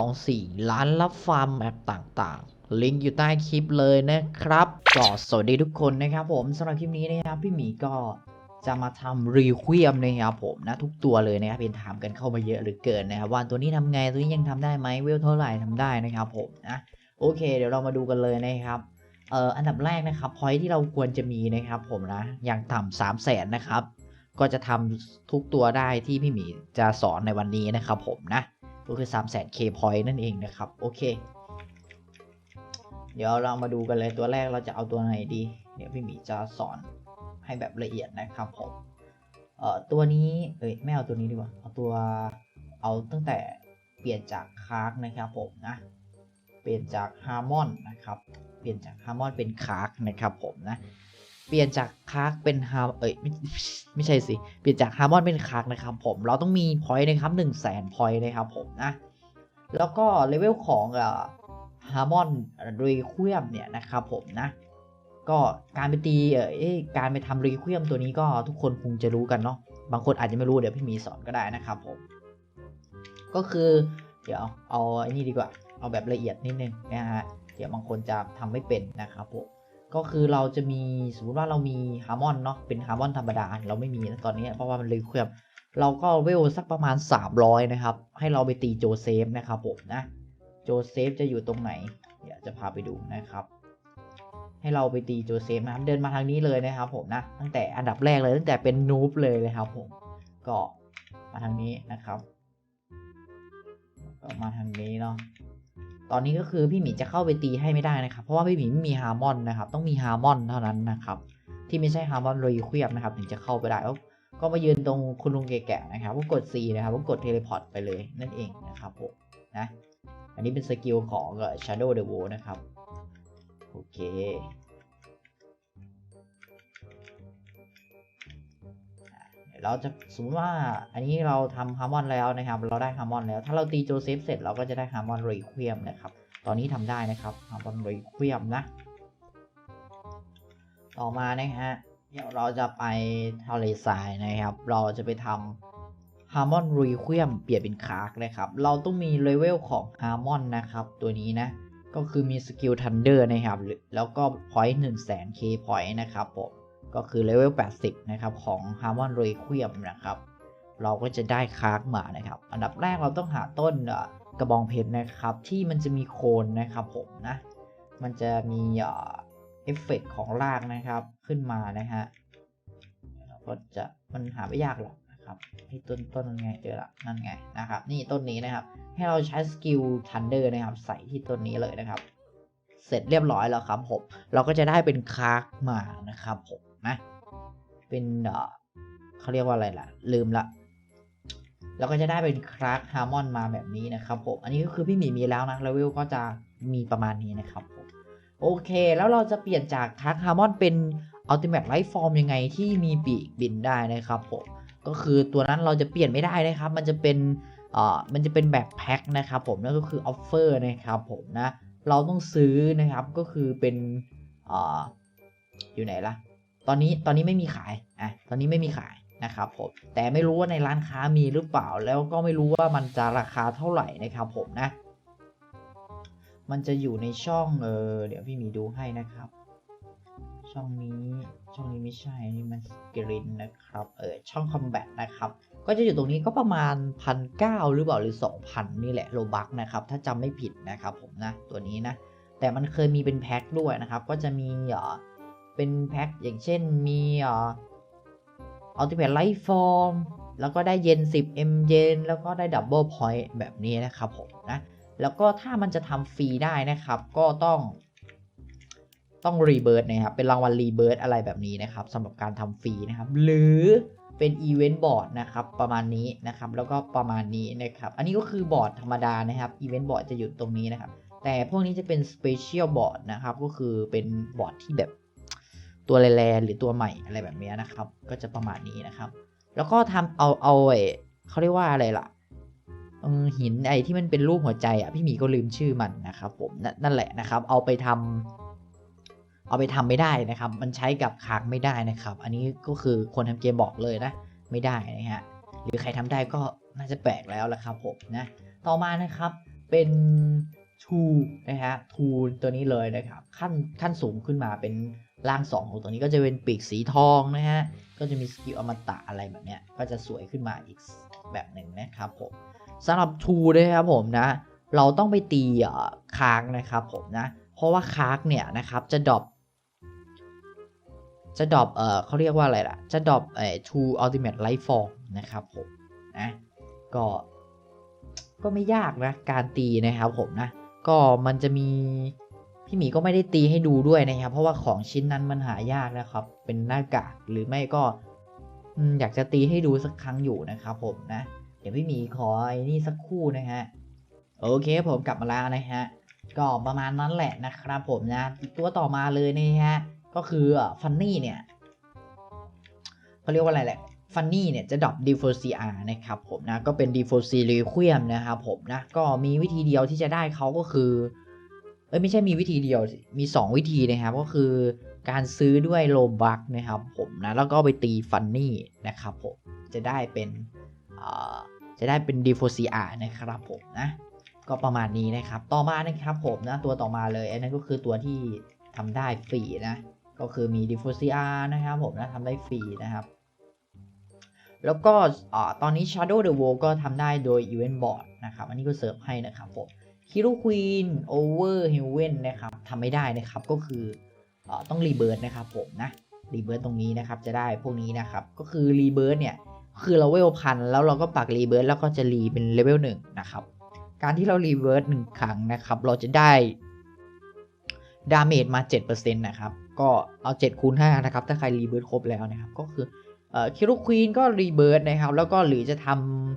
24 ล้านรับฟาร์มแมปต่างๆ ลิงก์อยู่ใต้คลิปเลยนะครับก็สวัสดีทุกคนนะครับผมสำหรับคลิปนี้นะครับพี่หมีก็จะมาทำรีควียมนะครับผมนะทุกตัวเลยนะครับเป็นถามกันเข้ามาเยอะหลือเกินนะครับว่าตัวนี้ทำไงตัวนี้ยังทำได้ไหมเวลเท่าไหร่ทำได้นะครับผมนะโอเค เดี๋ยวเรามาดูกันเลยนะครับเอ่ออันดับแรกนะครับพอยที่เราควรจะมีนะครับผมนะอย่างต่ำสามแสนนะครับก็จะทำทุกตัวได้ที่พี่หมีจะสอนในวันนี้นะครับผมนะ ก็คือ 3 0 0 0 0 0 K point นั่นเองนะครับ โอเค เดี๋ยวเรามาดูกันเลยตัวแรกเราจะเอาตัวไหนดี เดี๋ยวพี่หมีจะสอนให้แบบละเอียดนะครับผม เอ่อตัวนี้ เอ้ยไม่เอาตัวนี้ดีกว่า เอาตัว เอาตั้งแต่เปลี่ยนจากคาร์กนะครับผมนะ เปลี่ยนจากฮาร์มอนนะครับ เปลี่ยนจากฮาร์มอนเป็นคาร์กนะครับผมนะ เปลี่ยนจากคาร์กเป็นฮาร์เอ้ยไม่ไม่ใช่สิเปลี่ยนจากฮาร์มอนเป็นคาร์กนะครับผมเราต้องมีพอยต์นะครับ1 0 0 0 0แสนพอยต์นะครับผมนะแล้วก็เลเวลของฮาร์มอนรีควียมเนี่ยนะครับผมนะก็การไปตีเอ้ยการไปทำรีควียมตัวนี้ก็ทุกคนคงจะรู้กันเนาะบางคนอาจจะไม่รู้เดี๋ยวพี่มีสอนก็ได้นะครับผม ก็คือเดี๋ยวเอาไอ้นี่ดีกว่า เอาแบบละเอียดนิดนึงนะฮะเดี๋ยวบางคนจะทำไม่เป็นนะครับผม ก็คือเราจะมีสมมติว่าเรามีฮาร์มอนเนาะเป็นฮาร์มอนธรรมดาเราไม่มีนะตอนนี้เพราะว่ามันรีเควียมเราก็เวลสักประมาณ 300 นะครับ ให้เราไปตีโจเซฟนะครับผมนะโจเซฟจะอยู่ตรงไหน เดี๋ยวจะพาไปดูนะครับ ให้เราไปตีโจเซฟนะครับเดินมาทางนี้เลยนะครับผมนะตั้งแต่อันดับแรกเลยตั้งแต่เป็นนูบเลยนะครับผมก็มาทางนี้นะครับก็มาทางนี้เนาะ ตอนนี้ก็คือพี่หมีจะเข้าไปตีให้ไม่ได้นะครับ เพราะว่าพี่หมีไม่มีฮาร์มอนนะครับ ต้องมีฮาร์มอนเท่านั้นนะครับ ที่ไม่ใช่ฮาร์มอนรีควียมนะครับ ถึงจะเข้าไปได้ ก็มายืนตรงคุณลุงแก่ๆนะครับก็กด C นะครับก็กดเทเลพอร์ตไปเลยนั่นเองนะครับผมนะ อันนี้เป็นสกิลของ Shadow the w o l นะครับ โอเค เราจะสมมติว่าอันนี้เราทำฮาร์มอนแล้วนะครับ เราได้ฮาร์มอนแล้ว ถ้าเราตีโจเซฟเสร็จเราก็จะได้ฮาร์มอนรีเควียมนะครับ ตอนนี้ทำได้นะครับฮาร์มอนรีเควียมนะ ต่อมานะฮะเดี๋ยวเราจะไปทะเลทรายนะครับ เราจะไปทำฮาร์มอนรีเควียมเปลี่ยนเป็นคาร์กนะครับ เราต้องมีเลเวลของฮาร์มอนนะครับ ตัวนี้นะ ก็คือมีสกิลทันเดอร์นะครับ แล้วก็พอยต์หนึ่งแสนเคพอยต์นะครับผม ก็คือเลเวล 80 นะครับของ Harmon Requiem นะครับ เราก็จะได้คาร์กมานะครับ อันดับแรกเราต้องหาต้นกระบองเพชรนะครับ ที่มันจะมีโคนนะครับผมนะ มันจะมีเอฟเฟกต์ของรากนะครับขึ้นมานะฮะเราก็จะมันหาไม่ยากหรอกนะครับให้ต้นต้นนั้นไงเจอละนั่นไงนะครับ นี่ต้นนี้นะครับ ให้เราใช้สกิลทันเดอร์นะครับ ใส่ที่ต้นนี้เลยนะครับ เสร็จเรียบร้อยแล้วครับผมเราก็จะได้เป็นคาร์กมานะครับผม นะเป็นเออเขาเรียกว่าอะไรล่ะ ลืมละเราก็จะได้เป็นคลาร์กฮาร์มอนมาแบบนี้นะครับผม อันนี้ก็คือพี่หมีมีแล้วนะเลเวลก็จะมีประมาณนี้นะครับผมโอเค แล้วเราจะเปลี่ยนจากคลาร์กฮาร์มอนเป็นอัลติเม e ไลฟ์ฟอร์มยังไงที่มีปีกบินได้นะครับผมก็คือตัวนั้นเราจะเปลี่ยนไม่ได้นะครับ มันจะเป็นเอ่อมันจะเป็นแบบแพ็คนะครับผมนั่นก็คือออฟเฟอร์นะครับผมนะเราต้องซื้อนะครับก็คือเป็นเอ่ออยู่ไหนล่ะ ตอนนี้ตอนนี้ไม่มีขายอะตอนนี้ไม่มีขายนะครับผมแต่ไม่รู้ว่าในร้านค้ามีหรือเปล่า แล้วก็ไม่รู้ว่ามันจะราคาเท่าไหร่นะครับผมนะ มันจะอยู่ในช่องเออเดี๋ยวพี่มีดูให้นะครับ ช่องนี้ช่องนี้ไม่ใช่นี่มันสกรินนะครับเออช่องคอมแบทนะครับก็จะอยู่ตรงนี้ก็ประมาณพันเก้าหรือเปล่าหรือ 2,000 นี่แหละโลบักนะครับถ้าจำไม่ผิดนะครับผมนะตัวนี้นะแต่มันเคยมีเป็นแพ็คด้วยนะครับ ก็จะมีเอ่อ เป็นแพ็คอย่างเช่นมีอ่ออัลติเมทไลฟ์ฟอร์มแล้วก็ได้เย็น 10 M เย็น แล้วก็ได้ดับเบิลพอยต์แบบนี้นะครับผมนะ แล้วก็ถ้ามันจะทำฟรีได้นะครับ ก็ต้อง ต้องรีเบิร์ดนะครับ เป็นรางวัลรีเบิร์ดอะไรแบบนี้นะครับสำหรับการทำฟรีนะครับ หรือเป็นอีเวนต์บอร์ดนะครับ ประมาณนี้นะครับ แล้วก็ประมาณนี้นะครับ อันนี้ก็คือบอร์ดธรรมดานะครับอีเวนต์บอร์ดจะอยู่ตรงนี้นะครับ แต่พวกนี้จะเป็นสเปเชียลบอร์ดนะครับ ก็คือเป็นบอร์ดที่แบบ ตัวแรๆหรือตัวใหม่อะไรแบบนี้นะครับ ก็จะประมาณนี้นะครับ แล้วก็ทำเอาเอาไอ้เขาเรียกว่าอะไรล่ะหินไอ้ที่มันเป็นรูปหัวใจอะพี่หมีก็ลืมชื่อมันนะครับ ผมน,นั่นแหละนะครับ เอาไปทำเอาไปทำไม่ได้นะครับ มันใช้กับคางไม่ได้นะครับ อันนี้ก็คือคนทำเกมบอกเลยนะ ไม่ได้นะฮะหรือใครทำได้ก็น่าจะแปลกแล้วละครับผมนะต่อมานะครับเป็นทูนะฮะทูตัวนี้เลยนะครับ ขั้นขั้นสูงขึ้นมาเป็น ร่าง2ของตัวนี้ก็จะเป็นปีกสีทองนะฮะ ก็จะมีสกิลอมตะอะไรแบบเนี้ย ก็จะสวยขึ้นมาอีกแบบหนึ่งนะครับผมสำหรับทูนะครับผมนะ เราต้องไปตีค้างนะครับผมนะ เพราะว่าค้างเนี่ยนะครับจะดรอปจะดรอปเออเขาเรียกว่าอะไรล่ะ จะดรอปเออ True Ultimate Life Form นะครับผมนะก็ก็ไม่ยากนะ การตีนะครับผมนะ ก็มันจะมี พี่หมีก็ไม่ได้ตีให้ดูด้วยนะครับ เพราะว่าของชิ้นนั้นมันหายากนะครับ เป็นหน้ากากหรือไม่ก็อยากจะตีให้ดูสักครั้งอยู่นะครับผมนะ เดี๋ยวพี่หมีขอไอ้นี่สักคู่นะฮะโอเคผมกลับมาแล้วนะฮะก็ประมาณนั้นแหละนะครับผมนะตัวต่อมาเลยนะฮะก็คือฟันนี่เนี่ยเขาเรียกว่าอะไรแหละฟันนี่เนี่ยจะดรอป d e f o r c r นะครับผมนะก็เป็น d e f o r c Requiem นะครับผมนะก็มีวิธีเดียวที่จะได้เขาก็คือ เอ้ยไม่ใช่มีวิธีเดียวมี 2 วิธีนะครับ ก็คือการซื้อด้วยโลบักนะครับ ผมนะแล้วก็ไปตีฟันนี่นะครับผมจะได้เป็นจะได้เป็น d e f o r c r นะครับผมนะก็ประมาณนี้นะครับ ต่อมานะครับผมนะตัวต่อมาเลยอันนั้นก็คือตัวที่ทำได้ฟรีนะก็คือมี d i f f u s r นะครับผมนะทำได้ฟรีนะครับ แล้วก็อตอนนี้ Shadow the World ก็ทำได้โดย Event Board นะครับ อันนี้ก็เสิร์ฟให้นะครับผม Hero Queen Over Heaven นนะครับทำไม่ได้นะครับก็คืออต้องรีเบิร์ h นะครับผมนะรีเบิร์ h ตรงนี้นะครับจะได้พวกนี้นะครับก็คือรีเบิร์ h เนี่ยคือเราเวลพันแล้วเราก็ปักรีเบิร์ h แล้วก็จะรีเป็นเลเวลหนึ่งนะครับการที่เรารีเวิร์สหนึ่งครั้งนะครับ เราจะได้ดาเมจมา 7%นะครับ ก็เอา 7คูณ5นะครับ ถ้าใครรีเวิร์สครบแล้วนะครับ ก็คือเอ่อคิรุควีนก็รีเวิร์สนะครับ แล้วก็หรือจะท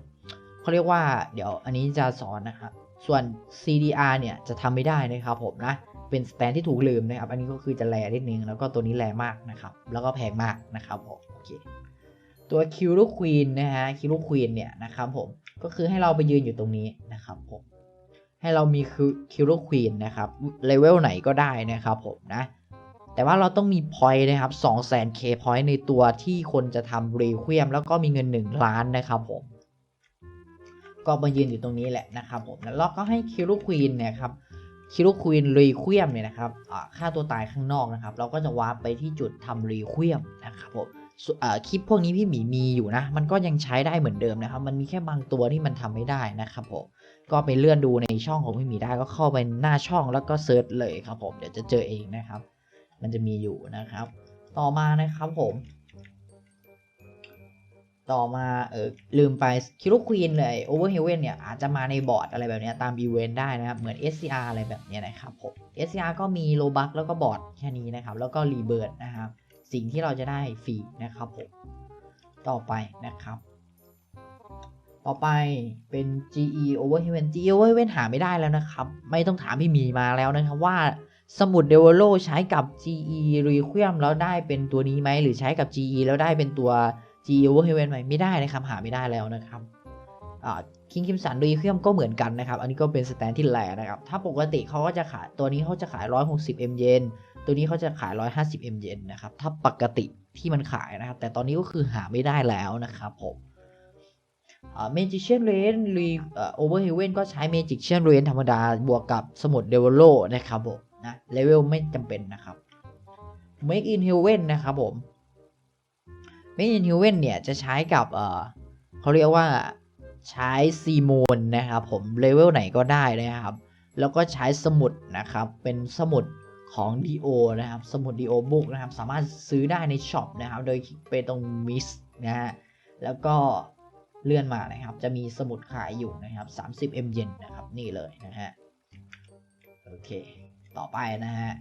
ำเขาเรียกว่า เดี๋ยวอันนี้จะสอนนะครับ ส่วน CDR เนี่ยจะทำไม่ได้นะครับผมนะ เป็นสแตนที่ถูกลืมนะครับ อันนี้ก็คือจะแรงนิดนึง แล้วก็ตัวนี้แรงมากนะครับ แล้วก็แพงมากนะครับผมโอเค ตัวคิรุควีนนะฮะคิรุควีนเนี่ยนะครับผม ก็คือให้เราไปยืนอยู่ตรงนี้นะครับผม ให้เรามีคิวโรควีนนะครับ เลเวลไหนก็ได้นะครับผมนะ แต่ว่าเราต้องมีพอยต์นะครับ2 0 0 0 0 0 K พอยต์ในตัวที่คนจะทำรีควีมแล้วก็มีเงิน 1 ล้านนะครับผม ก็มายืนอยู่ตรงนี้แหละนะครับผมแล้วก็ให้คิวโรควีนเนี่ยครับคิวโรควีนรีควีมเนี่ยนะครับค่าตัวตายข้างนอกนะครับ เราก็จะวาร์ปไปที่จุดทำรีควีมนะครับผมคลิปพวกนี้พี่หมีมีอยู่นะ มันก็ยังใช้ได้เหมือนเดิมนะครับ มันมีแค่บางตัวที่มันทำไม่ได้นะครับผม ก็ไปเลื่อนดูในช่องของพี่หมีได้ก็เข้าไปหน้าช่องแล้วก็เซิร์ชเลยครับผม เดี๋ยวจะเจอเองนะครับ มันจะมีอยู่นะครับ ต่อมานะครับผม ต่อมาเออลืมไปคิรุควีนเลยโอเวอร์เฮเว่นเนี่ยอาจจะมาในบอร์ดอะไรแบบนี้ตามอีเวนต์ได้นะครับ เหมือน SCR อะไรแบบนี้นะครับผม SCR ก็มีโลบักแล้วก็บอร์ดแค่นี้นะครับ แล้วก็รีเบิร์ดนะครับ สิ่งที่เราจะได้ฟรีนะครับผม ต่อไปนะครับต่อไปเป็น GE Over Heaven GE Over Heaven หาไม่ได้แล้วนะครับ ไม่ต้องถามพี่มีมาแล้วนะครับว่าสมุดเดเวลโลใช้กับ GE Requiem แล้วได้เป็นตัวนี้ไหม หรือใช้กับ GE แล้วได้เป็นตัว GE Over Heaven ไหมไม่ได้นะครับ หาไม่ได้แล้วนะครับคิงคิมสันรีเคียมก็เหมือนกันนะครับ อันนี้ก็เป็นสแตนที่แหลนะครับ ถ้าปกติเขาก็จะขายตัวนี้เขาจะขาย 160 m เยนตัวนี้เขาจะขาย 150 m เยนนะครับ ถ้าปกติที่มันขายนะครับ แต่ตอนนี้ก็คือหาไม่ได้แล้วนะครับผมเมจิเชียนเรนรีโอเวอร์เฮเวนก็ใช้เมจิเชียนเรนธรรมดาบวกกับสมุดเดเวลโลนะครับผมนะเลเวลไม่จำเป็นนะครับ Make in Heaven นะครับผม Make in Heaven เนี่ยจะใช้กับเเขาเรียกว่าใช้ซีโมนนะครับผมเลเวลไหนก็ได้นะครับ แล้วก็ใช้สมุดนะครับเป็นสมุดของ DO นะครับ สมุด DO Book นะครับ สามารถซื้อได้ในช็อปนะครับ โดยคลิกไปตรง Miss นะฮะแล้วก็เลื่อนมานะครับ จะมีสมุดขายอยู่นะครับ 30 m เยนนะครับ นี่เลยนะฮะ โอเค ต่อไปนะฮะ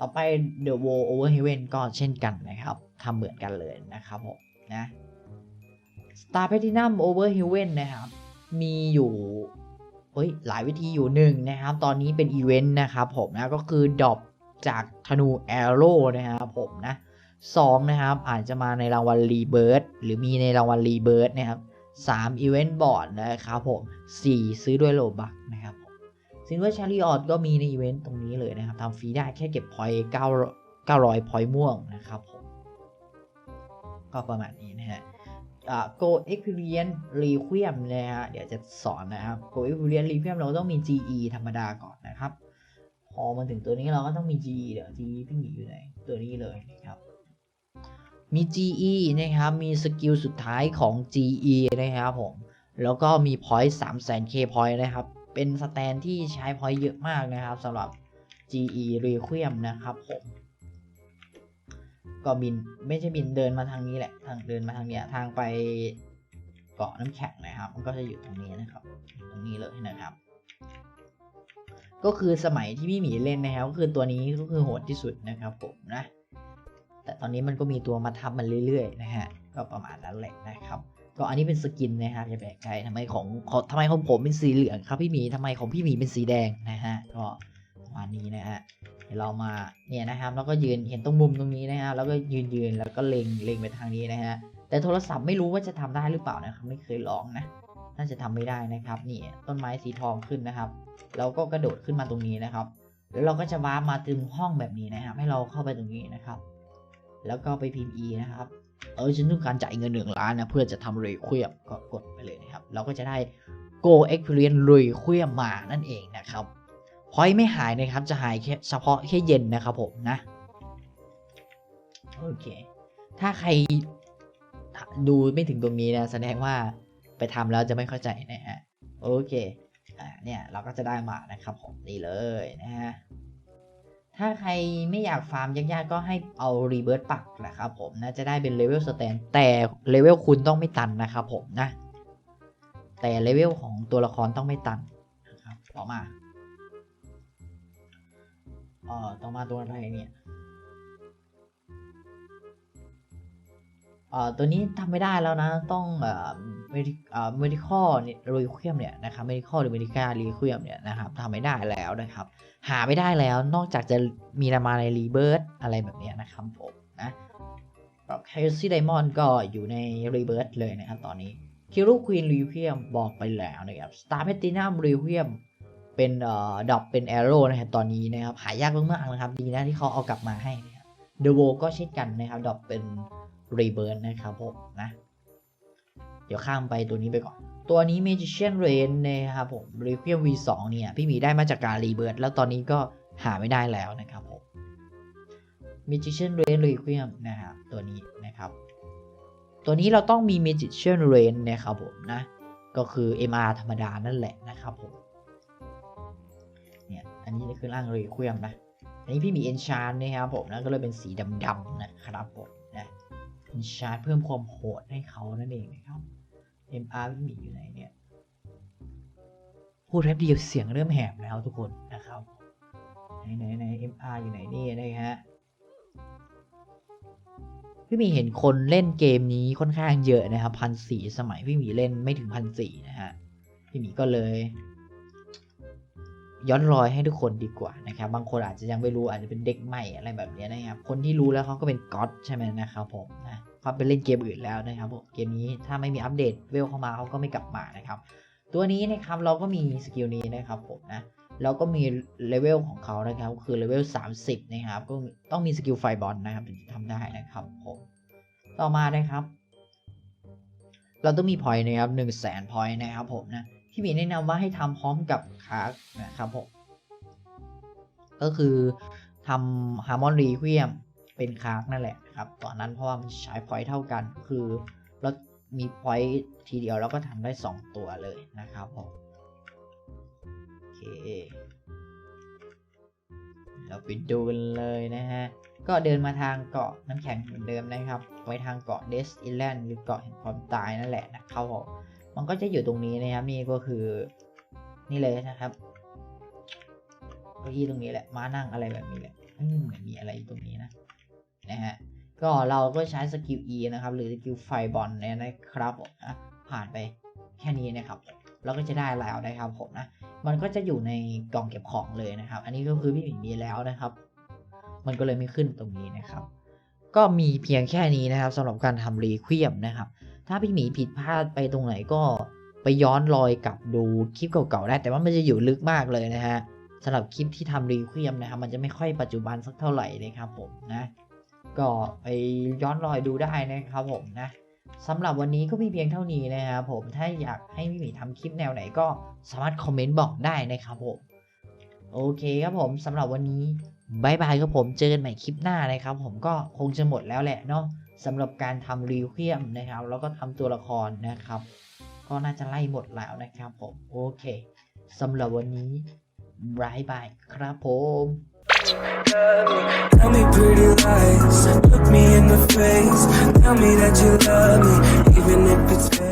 ต่อไป The War Over Heaven ก็เช่นกันนะครับ ทำเหมือนกันเลยนะครับผมนะ Star Platinum Over Heaven นะครับ มีอยู่เฮ้ยหลายวิธีอยู่หนึ่งนะครับ ตอนนี้เป็นอีเวนต์นะครับผมนะ ก็คือดรอปจากธนูแอโร่นะครับผมนะสองนะครับ อาจจะมาในรางวัลรีเบิร์ดหรือมีในรางวัลรีเบิร์ดนะครับสามอีเวนต์บอร์ดนะครับผมสี่ซื้อด้วยโลบักนะครับผมซินเวอร์ชาริออตก็มีในอีเวนต์ตรงนี้เลยนะครับทำฟรีได้แค่เก็บพอยต์เก้าเก้าร้อยพอยต์ม่วงนะครับผ ก็ประมาณนี้นะฮะอ่า Go Experience Requiem นะฮะเดี๋ยวจะสอนนะครับ Go Experience Requiem เราต้องมี GE ธรรมดาก่อนนะครับ พอมาถึงตัวนี้เราก็ต้องมี GE เดี๋ยว GE พี่หมีอยู่ไหนตัวนี้เลยนะครับ มี GE นะครับ มีสกิลสุดท้ายของ GE นะครับผม แล้วก็มี point 3 0 0 0 0 K point นะครับ เป็นสแตนที่ใช้ point เยอะมากนะครับสำหรับ GE Requiem นะครับผม ก็บินไม่ใช่บินเดินมาทางนี้แหละ ทางเดินมาทางเนี้ยทางไปเกาะน้ำแข็งนะครับ มันก็จะอยู่ตรงนี้นะครับ ตรงนี้เลยนะครับ ก็คือสมัยที่พี่หมีเล่นนะครับก็คือตัวนี้ก็คือโหดที่สุดนะครับผมนะ แต่ตอนนี้มันก็มีตัวมาทับมันเรื่อยๆนะฮะก็ประมาณนั้นแหละนะครับ ก็อันนี้เป็นสกินนะครับอย่าแปลกใจทำไมของทำไมของผมเป็นสีเหลืองครับพี่หมีทำไมของพี่หมีเป็นสีแดงนะฮะก็ ประมาณนี้นะฮะเดี๋ยวเรามาเนี่ยนะครับแล้วก็ยืนเห็นตรงมุมตรงนี้นะฮะแล้วก็ยืนยืนแล้วก็เล็งเล็งไปทางนี้นะฮะแต่โทรศัพท์ไม่รู้ว่าจะทำได้หรือเปล่านะครับไม่เคยลองนะน่าจะทำไม่ได้นะครับนี่ต้นไม้สีทองขึ้นนะครับเราก็กระโดดขึ้นมาตรงนี้นะครับ แล้วเราก็จะวาร์ปมาถึงห้องแบบนี้นะครับให้เราเข้าไปตรงนี้นะครับ แล้วก็ไปพิมพ์ e นะครับเออฉันต้องการจ่ายเงินหนึ่งล้านนะเพื่อจะทำเรยเควียมก็กดไปเลยนะครับ เราก็จะได้ go experience เรยเควียมมานั่นเองนะครับ พอยไม่หายนะครับ จะหายเฉพาะแค่เย็นนะครับผมนะ โอเค ถ้าใครดูไม่ถึงตรงนี้นะ แสดงว่าไปทำแล้วจะไม่เข้าใจนะฮะ โอเค อ่า เนี่ย เราก็จะได้มานะครับผมนี่เลยนะฮะ ถ้าใครไม่อยากฟาร์มยากๆ ก็ให้เอารีเบิร์ตปักนะครับผมนะ จะได้เป็นเลเวลสแตนแต่เลเวลคุณต้องไม่ตันนะครับผมนะ แต่เลเวลของตัวละครต้องไม่ตันนะครับต่อมา เอ่อต่อมาตัวอะไรเนี่ยเอ่อตัวนี้ทำไม่ได้แล้วนะ ต้องเอ่อเมดิเอ่อ medical เนรีเคียมเนี่ยนะครับ medical หรือ medical รีเคียมเนี่ยนะครับทำไม่ได้แล้วนะครับ หาไม่ได้แล้วนอกจากจะมีนามาในรีเบิร์ h อะไรแบบนี้นะครับผมนะแคลซี่ไดมอนด์ก็อยู่ในรีเบิร์ h เลยนะครับตอนนี้คิรุควีนรีเคียมบอกไปแล้วนะครับสตาร์เพตินัมรีเคียม เป็นเอ่อดอกเป็นแอโร่นะครับตอนนี้นะครับหายากมากๆนะครับ ดีนะที่เขาเอากลับมาให้นะครับเดอะโวก็เช่นกันนะครับดอกเป็นรีเบิร์ h นะครับผมนะ เดี๋ยวข้ามไปตัวนี้ไปก่อน ตัวนี้ Magician Rain นะครับผม Requiem V2 เนี่ย พี่หมีได้มาจากการรีเบิร์แล้วตอนนี้ก็หาไม่ได้แล้วนะครับผม Magician Rain Requiem นะครับตัวนี้นะครับ ตัวนี้เราต้องมี Magician Rain นะครับผมนะ ก็คือ MR ธรรมดานั่นแหละนะครับผม นี่ยอันนี้คือร่าง Requiem นะ อันนี้พี่มี Enchant นะครับผมนะก็เลยเป็นสีดำๆนะครับผมนะ Enchant เพิ่มความโหดให้เขานั่นเองนะครับ MR พี่มีอยู่ไหนเนี่ย พูดแป๊บเดียวเสียงเริ่มแหบแล้วทุกคนนะครับไหนไหนไหน MR อยู่ไหนนี่นะฮะพี่มีเห็นคนเล่นเกมนี้ค่อนข้างเยอะนะครับพันสี่สมัยพี่มีเล่นไม่ถึงพันสี่นะฮะพี่มีก็เลย ย้อนรอยให้ทุกคนดีกว่านะครับ บางคนอาจจะยังไม่รู้อาจจะเป็นเด็กใหม่อะไรแบบนี้นะครับ คนที่รู้แล้วเขาก็เป็นก๊อตใช่ไหมนะครับผมนะเขาไปเล่นเกมอื่นแล้วนะครับผมเกมนี้ถ้าไม่มีอัปเดตเวลเข้ามาเขาก็ไม่กลับมานะครับ ตัวนี้นะครับเราก็มีสกิลนี้นะครับผมนะเราก็มีเลเวลของเขานะครับ คือเลเวล30 นะครับ ก็ต้องมีสกิลไฟบอลนะครับถึงจะทำได้นะครับผมต่อมานะครับ เราต้องมีพอยต์นะครับ1 0 0 0 0แสนพอยต์นะครับผมนะ พี่หมีแนะนำว่าให้ทำพร้อมกับคาร์กนะครับผมก็คือทำฮาร์มอนรีเวียมเป็นคาร์กนั่นแหละครับตอนนั้นเพราะว่ามันใช้พอยต์เท่ากัน คือเรามีพอยต์ทีเดียวเราก็ทำได้ 2 ตัวเลยนะครับผมโอเคเราไปดูกันเลยนะฮะ ก็เดินมาทางเกาะน้ำแข็งเหมือนเดิมนะครับ ไปทางเกาะเดสอิแลนด์หรือเกาะแห่งความตายนั่นแหละนะครับผม มันก็จะอยู่ตรงนี้นะครับนี่ก็คือนี่เลยนะครับเก้าอี้ตรงนี้แหละม้านั่งอะไรแบบนี้แหละเหมือนมีอะไรอยู่ตรงนี้นะนะฮะก็เราก็ใช้สกิล E นะครับ หรือสกิลไฟบอลเนี่ยนะครับผมนะผ่านไปแค่นี้นะครับ เราก็จะได้แล้วนะครับผมนะ มันก็จะอยู่ในกล่องเก็บของเลยนะครับ อันนี้ก็คือพี่หมิมีแล้วนะครับ มันก็เลยไม่ขึ้นตรงนี้นะครับ ก็มีเพียงแค่นี้นะครับสำหรับการทำรีเควียมนะครับ ถ้าพี่หมีผิดพลาดไปตรงไหนก็ไปย้อนรอยกลับดูคลิปเก่าๆได้ แต่ว่ามันจะอยู่ลึกมากเลยนะฮะสำหรับคลิปที่ทำรีควียมนะครับ มันจะไม่ค่อยปัจจุบันสักเท่าไหร่นะครับผมนะ ก็ไปย้อนรอยดูได้นะครับผมนะสำหรับวันนี้ก็มีเพียงเท่านี้นะครับผม ถ้าอยากให้พี่หมีทำคลิปแนวไหนก็สามารถคอมเมนต์บอกได้นะครับผม โอเคครับผมสำหรับวันนี้ บายบายครับผมเจอกันใหม่คลิปหน้านะครับ ผมก็คงจะหมดแล้วแหละเนาะสำหรับการทำรีเคียมนะครับ แล้วก็ทำตัวละครนะครับ ก็น่าจะไล่หมดแล้วนะครับผมโอเคสำหรับวันนี้บายบายครับผม Tell me pretty lies, look me in the face. Tell me that you love me, even if it's fake.